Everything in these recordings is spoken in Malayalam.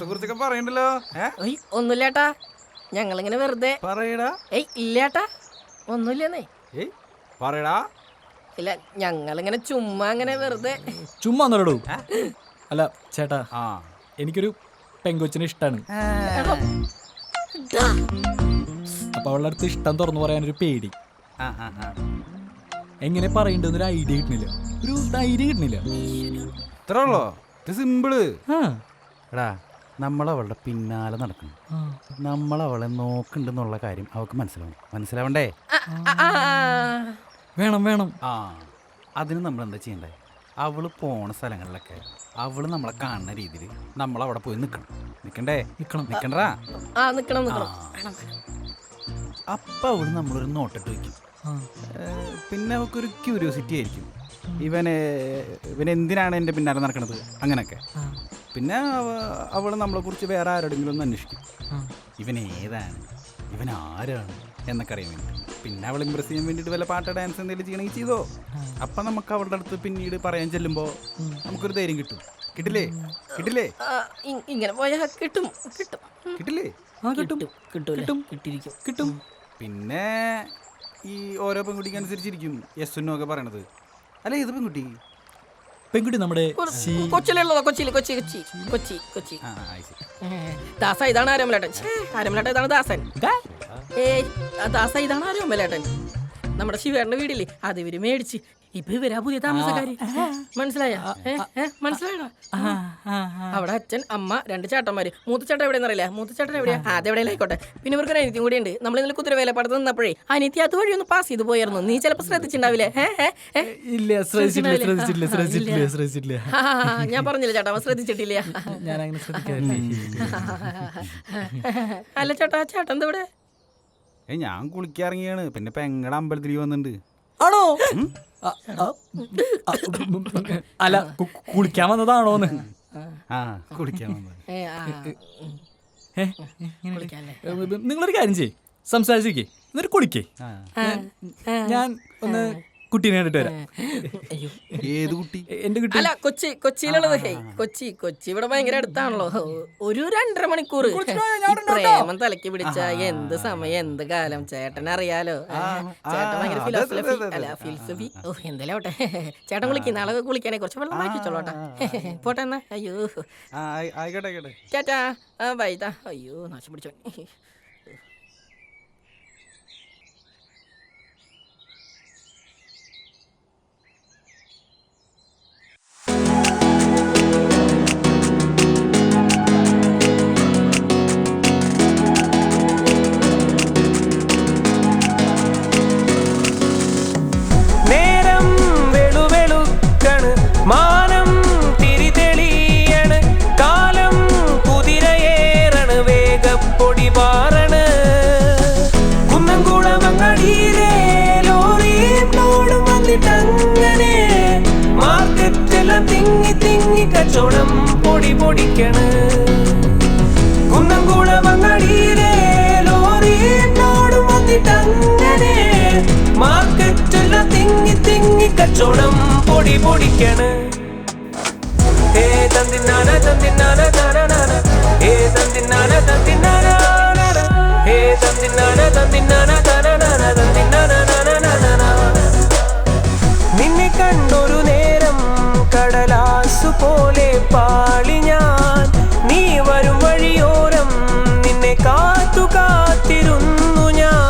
പ്രേമത്തെ കുറിച്ചൊക്കെ പറയണ്ടല്ലോ. ഏ? ഒയ് ഒന്നുമില്ലേട്ടാ. ഞങ്ങളിങ്ങനെ വെറുതെ പറയടാ. ഏയ് ഇല്ലേട്ടാ. ഒന്നുമില്ലെന്നേ. ഏയ് പറയടാ. ഇല്ല ഞങ്ങളിങ്ങനെ ചുമ്മാ അങ്ങനെ വെറുതെ ചുമ്മാ ഒന്നല്ലടൂ അല്ല ചേട്ടാ ആ. എനിക്കൊരു പെങ്കൊച്ചിനെ ഇഷ്ടമാണ്. അപ്പൊ അവളുടെ അടുത്ത് ഇഷ്ടം തുറന്നു പറയാനൊരു പേടി. എങ്ങനെ പറയണ്ടെന്ന് ഒരു ഐഡിയ കിട്ടുന്നില്ല. ഒരു ധൈര്യം കിട്ടുന്നില്ല. ഇത്ര ഉള്ളോ? ഇത് സിമ്പിൾ. ആ, എടാ നമ്മൾ അവളുടെ പിന്നാലെ നടക്കണം. നമ്മളവളെ നമ്മൾ അവളെ നോക്കുന്നുണ്ടെന്നുള്ള കാര്യം അവൾക്ക് മനസ്സിലാവണം. മനസ്സിലാവണ്ടേ. വേണം വേണം. ആ അതിന് നമ്മൾ എന്താ ചെയ്യണ്ടേ? അവൾ പോണ സ്ഥലങ്ങളിലൊക്കെ അവൾ നമ്മളെ കാണുന്ന രീതിയിൽ നമ്മൾ അവിടെ പോയി നിൽക്കണം നിൽക്കണ്ടേ നിൽക്കണം നിൽക്കണ്ടാ. അപ്പൊ അവൾ നമ്മളൊരു നോട്ടിട്ട് വയ്ക്കും. പിന്നെ അവൾക്കൊരു ക്യൂരിയോസിറ്റി ആയിരിക്കും. ഇവനെ ഇവൻ എന്തിനാണ് എന്റെ പിന്നാലെ നടക്കുന്നത് അങ്ങനെയൊക്കെ ആ, പിന്നെ അവൾ നമ്മളെക്കുറിച്ച് നമ്മളെ കുറിച്ച് വേറെ ആരോടെങ്കിലും ഒന്ന് അന്വേഷിക്കും. ഇവൻ ഏതാണ്? ഇവൻ ആരാണ്? എന്നൊക്കെ അറിയാൻ വേണ്ടി. പിന്നെ അവൾ ഇമ്പ്രസ് ചെയ്യാൻ വേണ്ടിയിട്ട് വല്ല പാട്ട് ഡാൻസ് എന്തെങ്കിലും ചെയ്യണമെങ്കിൽ ചെയ്തോ. അപ്പം നമുക്ക് അവളുടെ അടുത്ത് പിന്നീട് പറയാൻ ചെല്ലുമ്പോൾ നമുക്കൊരു ധൈര്യം കിട്ടും. കിട്ടില്ലേ? കിട്ടില്ലേ? ഇങ്ങനെ പോയാൽ കിട്ടും. കിട്ടും. കിട്ടില്ലേ? ആ കിട്ടും. കിട്ടും. കിട്ടിയിരിക്കും. കിട്ടും. പിന്നെ ഈ ഓരോ പെൺകുട്ടിക്ക് അനുസരിച്ചിരിക്കും യെസ് എന്നോ ഒക്കെ പറയണത്. അല്ല ഇത് പെൺകുട്ടി? പെൺകുട്ടി നമ്മുടെ കൊച്ചിലുള്ളതോ കൊച്ചിയിൽ കൊച്ചി കൊച്ചി കൊച്ചി കൊച്ചി. ദാസ ഇതാണ് ആരോമലേട്ടൻ ഛേ, ആരോമലേട്ടൻ ഇതാണ് ദാസൻ. ഏ ദാസ ഇതാണ് ആരോമലേട്ടൻ നമ്മുടെ ശിവേറിന്റെ വീടില്ലേ? അത് ഇവർ മേടിച്ച് ഇപ്പൊ ഇവരാ പുതിയ താമസക്കാരി. മനസ്സിലായ? മനസ്സിലായോ. അവിടെ അച്ഛൻ അമ്മ രണ്ട് ചേട്ടന്മാര്. മൂത്ത ചേട്ടൻ എവിടെയെന്ന് അറിയില്ല? മൂത്ത ചേട്ടൻ എവിടെയാ അത് ആയിക്കോട്ടെ. പിന്നെ ഇവർക്ക് ഒരു അനിത്യം കൂടി ഉണ്ട്. നമ്മൾ ഇന്നലെ കുതിരവേലപ്പാടത്ത് നിന്നപ്പോഴേ അനിത്യ അതുവഴി ഒന്ന് പാസ് ചെയ്ത് പോയായിരുന്നു. നീ ചിലപ്പോ ശ്രദ്ധിച്ചിട്ടുണ്ടാവില്ലേ? ഇല്ല ശ്രദ്ധിച്ചിട്ടില്ല ശ്രദ്ധിച്ചിട്ടില്ല. ശ്രദ്ധിച്ചിട്ടില്ല ശ്രദ്ധിച്ചിട്ടില്ല ഞാൻ പറഞ്ഞില്ല ചേട്ടാ ശ്രദ്ധിച്ചിട്ടില്ല. ഞാൻ അങ്ങനെ ശ്രദ്ധിക്കാറില്ലേ അല്ല ചേട്ടാ ചേട്ടൻ എന്താ ഇവിടെ? ഞാൻ കുളിക്കാറങ്ങിയാണ് പിന്നെ പെങ്ങടെ അമ്പലത്തിൽ വന്നിട്ടുണ്ട്? ആണോ? അല്ല കുളിക്കാൻ വന്നതാണോന്ന്? ആ കുളിക്കാൻ നിങ്ങളൊരു കാര്യം ചെയ്യ്. സംസാരിച്ചേ എന്നിട്ട് കുളിക്കേ. ഞാൻ ഒന്ന് കുട്ടീനെ കണ്ടിട്ട് വരാം. അയ്യോ. ഏത് കുട്ടി? എന്റെ കുട്ടി. അല്ല കൊച്ചി കൊച്ചിയിലുള്ളത്. ഹേ കൊച്ചി കൊച്ചി ഇവിടെ ഭയങ്കര അടുത്താണല്ലോ. ഒരു രണ്ടര മണിക്കൂർ ഈ പ്രേമം തലക്ക് പിടിച്ച എന്ത് സമയം എന്ത് കാലം. ചേട്ടൻ അറിയാലോ. ചേട്ടൻ ഭയങ്കര ഫിലോസഫി. അല്ല ഫിലോസഫി ഓ എന്തായാലും ആവട്ടെ. ചേട്ടൻ കുളിക്കും നാളെ കുളിക്കാനെ. കുറച്ച് വെള്ളം മാറ്റിച്ചോളോട്ടെ പോട്ടെ എന്നാ. അയ്യോ. ആയിക്കോട്ടെ ആയിക്കോട്ടെ. ചേട്ടാ ആ ബൈതാ അയ്യോ നാശം പിടിച്ചോ. കച്ചവടം പൊടി പൊടിക്കണ്. ഏ തന്തിന്നാന തന്തിന്നാന താനാനാന ഏ തന്തിന്നാന തന്തിന്നാന ഏ തന്തിന്നാന തന്തിന്നാന താനാനാന തന്തിന്നാന നിന്നെ കണ്ടൊരു നേരം കടലാസു പോലെ പാളി ഞാൻ. നീ വരും വഴിയോരം നിന്നെ കാത്തു കാത്തിരുന്നു ഞാൻ.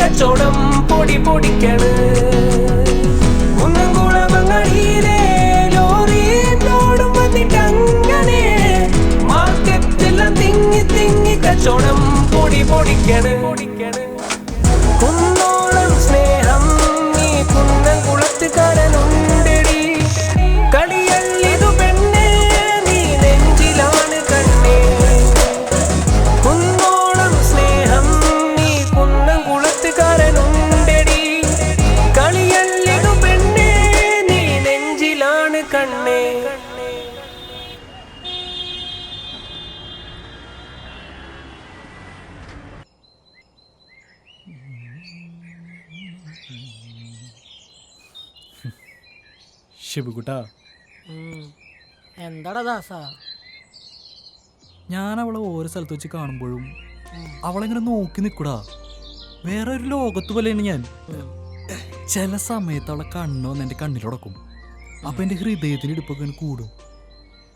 കച്ചവടം പൊടി പൊടിക്കണ്. മാർക്കറ്റെല്ലാം തിങ്ങി തിങ്ങി പൊടി പൊടിക്കണ്. ഷിബുക്കുട്ടാ എന്താടാ ദാസ? ഞാൻ അവളെ ഓരോ സ്ഥലത്ത് വെച്ച് കാണുമ്പോഴും അവളെങ്ങനെ നോക്കി നിൽക്കൂടാ വേറെ ഒരു ലോകത്ത് പോലെയാണ് ഞാൻ. ചില സമയത്ത് അവളെ കണ്ണോ എന്റെ കണ്ണിലുടക്കും. അപ്പൊ എന്റെ ഹൃദയത്തിന് ഇടുപ്പൊക്കെ കൂടും.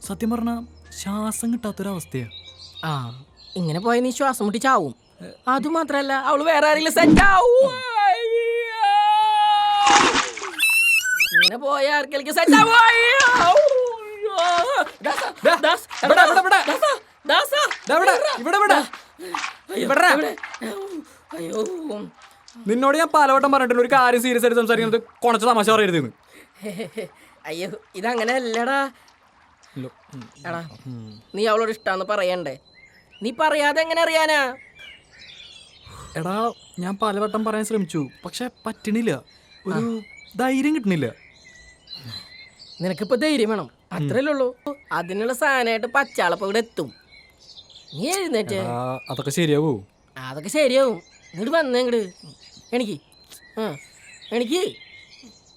സത്യം പറഞ്ഞാൽ ശ്വാസം കിട്ടാത്തൊരവസ്ഥയാ. ആ ഇങ്ങനെ പോയ നീ ശ്വാസം മുട്ടി ചാവും. അതുമാത്രല്ല അവൾ വേറെ ആരെങ്കിലും സെറ്റ് ആവും ഇങ്ങനെ പോയ ആർക്കെങ്കിലും സെറ്റ് ആവും ദാസ, ദാസ്, ഇവിടെ, ഇവിടെ, ഇവിടെ. ദാസ, ദാസ, ദാ പോയ ഇവിടെ, ഇവിടെ. അയ്യോ, നിന്നോട് ഞാൻ പലവട്ടം പറഞ്ഞിട്ടുണ്ട് ഒരു കാര്യം സീരിയസ് ആയിട്ട് സംസാരിക്കുന്നത് കൊണച്ച തമാശ പറയരുത് അയ്യോ ഇതങ്ങനെ അല്ലടാ. എടാ നീ അവളോട് ഇഷ്ടാന്ന് പറയണ്ടേ? നീ പറയാതെ എങ്ങനെ അറിയാനാ? എടാ ഞാൻ പലവട്ടം പറയാൻ ശ്രമിച്ചു പക്ഷെ പറ്റണില്ല. ഒരു ധൈര്യം കിട്ടണില്ല. നിനക്കിപ്പോ ധൈര്യം വേണം. അത്രല്ലേ ഉള്ളൂ അതിനുള്ള സാധനമായിട്ട് പച്ചാളപ്പം ഇവിടെ എത്തും നീ എഴുന്നേറ്റ്. അതൊക്കെ ശരിയാവൂ. അതൊക്കെ ശരിയാവും. ഇങ്ങോട്ട് വന്നേ ഇങ്ങോട്ട് എനിക്ക് ആ എനിക്ക്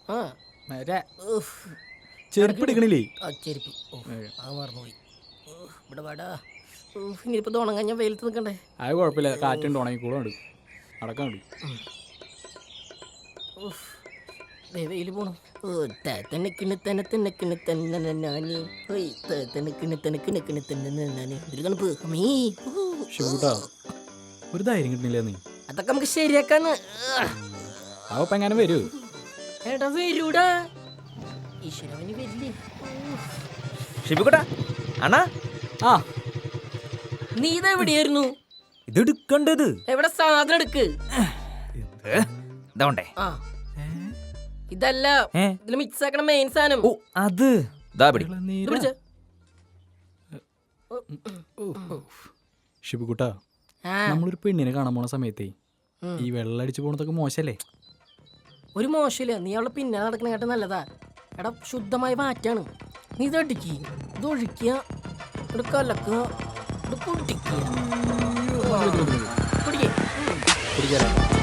ആ. ഉഫ്. ചെരുപ്പിടിക്കണില്ലേ ആ ചെരുപ്പ്. അത് ആ മറന്നുപോയി. ഉഫ്, ഇവിടെ വേടാ. ഇനിയിപ്പോ തോണം കഴിഞ്ഞാൽ വെയിലത്ത് നിൽക്കണ്ടേ അത് കുഴപ്പമില്ല. കാറ്റുണ്ട് ഉണങ്ങി കൂടെ ഉണ്ട് അടക്കമുണ്ട് വെയിൽ പോണു. ഓ തനക്കിന് തന തനക്കിന് തന്നെ നാനി ഓയ് തനക്കിന് തനക്കിന് കിണ് തന്നെ നാനി ഒരു തണുപ്പ്. അമ്മീ ഷൂട്ടാ ഒരു ധൈര്യം നീ. അതൊക്കെ നമുക്ക് ശരിയാക്കാന്ന്. എങ്ങനെ വരൂ. എടാ വരൂടാ. ഈശ്വരവന് വരില്ലേ. ഷിബിക്കുട്ട അണ്ണാ. ആ നീ ഇത് എടുക്കണ്ടത് എവിടെ സാധനം എടുക്ക്? ഇതാവണ്ടേ ആ. ഇതല്ല? ഇതിൽ മിക്സ് ആക്കണ മെയിൻ സാധനം. ഓ അത്. ദാ പിടി. ആ. നമ്മളൊരു പെണ്ണിനെ കാണാൻ പോണ സമയത്തേ ഈ വെള്ളം അടിച്ചു പോണതൊക്കെ മോശല്ലേ? ഒരു മോശമില്ല. നീ അവളെ പിന്നെ നടക്കണ കേട്ട നല്ലതാ. എടാ ശുദ്ധമായ വാറ്റാണ്. നീ ഇത് ഇത് ഒഴിക്കുക. ഇത് കലക്കുക. ഇത് പൊട്ടിക്കുക. കുടിക്കേ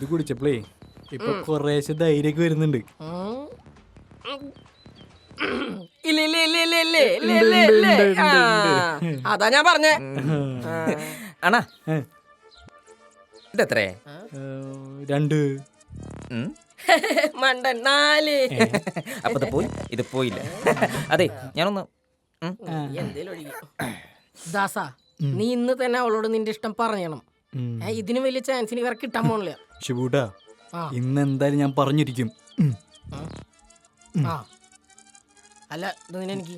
ഇത് കുടിച്ചപ്പോഴേ ഇപ്പൊ കുറേശ്ശെ ധൈര്യമൊക്കെ വരുന്നുണ്ട്. ഉം. ഇല്ല ഇല്ല ഇല്ല ഇല്ല ഇല്ല ഇല്ല ഇല്ല. ഇല്ല ആ, അതാ ഞാൻ പറഞ്ഞേ. അണാ ഇതെത്രേ? രണ്ട്. ഉം. മണ്ടൻ നാല്. അപ്പൊ ഇത് പോയി? ഇത് പോയില്ല. അതെ ഞാനൊന്ന് ഉം. എന്തേലും ഒഴുകി. ദാസാ നീ ഇന്ന് തന്നെ അവളോട് നിന്റെ ഇഷ്ടം പറയണം. ഉം. ഏ, ഇതിന് വലിയ ചാൻസ് ഇവർക്ക് വേറെ കിട്ടാൻ പോണില്ല. ആ. ഇന്ന് എന്തായാലും ഞാൻ പറഞ്ഞിരിക്കും. അല്ല എനിക്ക്?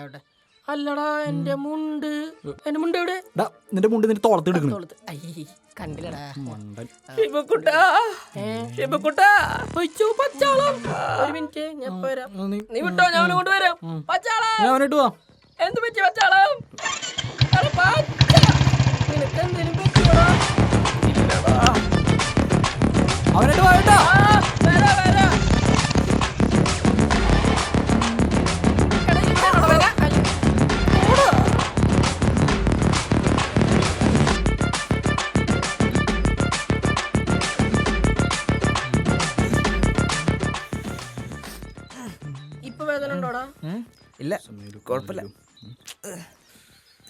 ആവട്ടെ. അല്ലടാ എന്റെ മുണ്ട്. എന്റെ മുണ്ട് എവിടെ? നിന്റെ മുണ്ട് നിന്റെ തോളത്ത് എടുക്കണം. കണ്ടില്ലടാ. മണ്ടൻ. ഷിബുക്കുട്ടാ. ഷിബുക്കുട്ടാ. പൊയ്ച്ചു, പച്ചാളം. ഒരു മിനിറ്റ് ഞാൻ ആ, നീ വിട്ടോ? ഞാൻ കൊണ്ടുവരാം പച്ചാളം. ഞാൻ പോവാം. എന്ത് പറ്റി മറ്റാളെ നിനക്ക് എന്തെങ്കിലും പറ്റിയോടാ? അവനോട് പോയട്ടോ ഇല്ല കുഴപ്പമില്ല.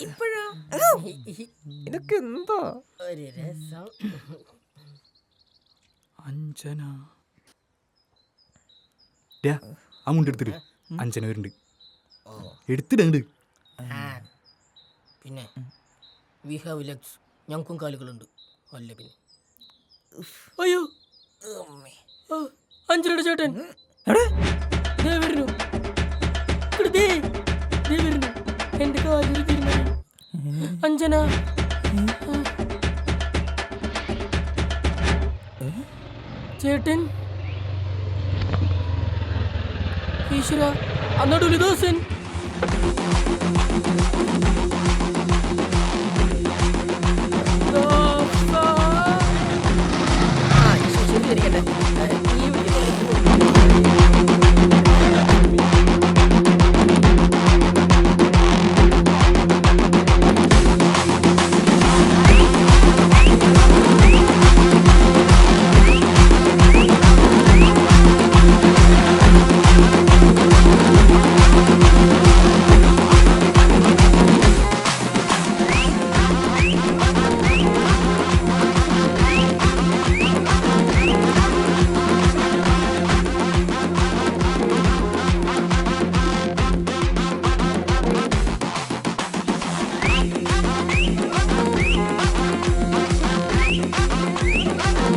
ഇപ്പോഴാ? ഇതൊക്കെ എന്തോ? ഒരു രസം. അഞ്ജന. എടുത്തിട്ട് വരുന്നുണ്ട്. പിന്നെ വി ഹാവ് ലെഗ്സ് ഞങ്ങൾക്കും കാലുകളുണ്ട്. അല്ല പിന്നെ. അയ്യോ. ആ, അഞ്ചരയുടെ ചേട്ടൻ. ദേ വരുന്നു. നീ വരുന്നു. എന്റെ കാലിൽ തിരുമണി അഞ്ജന. ചേട്ടൻ. ഈശ്വര അന്നടുലി ദോസൻ.